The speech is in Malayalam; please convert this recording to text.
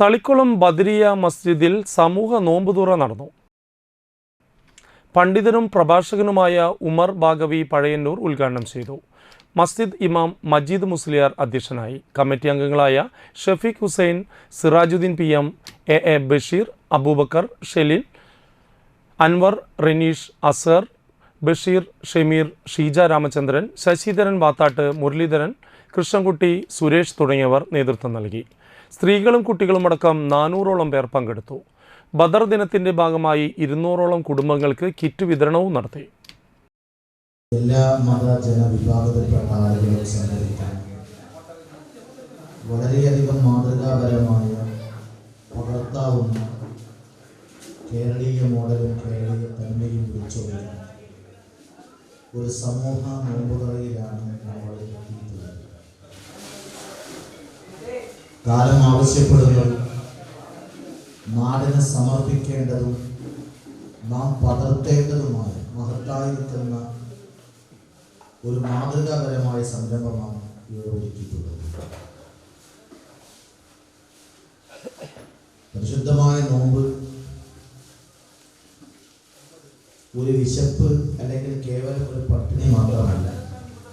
തളിക്കുളം ബദരിയ മസ്ജിദിൽ സമൂഹ നോമ്പുതുറ നടന്നു. പണ്ഡിതനും പ്രഭാഷകനുമായ ഉമർ ഭാഗവി പഴയന്നൂർ ഉദ്ഘാടനം ചെയ്തു. മസ്ജിദ് ഇമാം മജീദ് മുസ്ലിയാർ അധ്യക്ഷനായി. കമ്മിറ്റി അംഗങ്ങളായ Shafeeq Hussain Sirajuddin P M A A Basheer Aboobacker Shelil Anwar Reneesh Azar Basheer Shameer Sheeja Ramachandran Sasidharan Vathatt Muraleedharan Krishnankutty Suresh തുടങ്ങിയവർ നേതൃത്വം നൽകി. സ്ത്രീകളും കുട്ടികളും കുട്ടികളുമടക്കം നാനൂറോളം പേർ പങ്കെടുത്തു. ബദർ ദിനത്തിന്റെ ഭാഗമായി ഇരുന്നൂറോളം കുടുംബങ്ങൾക്ക് കിറ്റ് വിതരണവും നടത്തി. എല്ലാ മതജന വിഭാഗത്തിൽപ്പെട്ട ആളുകളും സംഘടിക്കാൻ വളരെയധികം മാതൃകാപരമായ പകർത്താവുന്ന കേരളീയ മോഡലും കേരളീയ തന്മയും വിളിച്ചുകൊണ്ട് ഒരു സമൂഹ നോമ്പുകളിലാണ് നമ്മൾ കാലം ആവശ്യപ്പെടുന്നു നാടിനെ സമർപ്പിക്കേണ്ടതും നാം പകർത്തേണ്ടതുമായ മഹത്തായിരിക്കുന്ന ഒരു മാതൃകാപരമായ സംരംഭമാണ് ഇവിടെ ഒരുക്കിയിട്ടുള്ളത് പരിശുദ്ധമായ നോമ്പ് ഒരു വിശപ്പ് അല്ലെങ്കിൽ കേവലം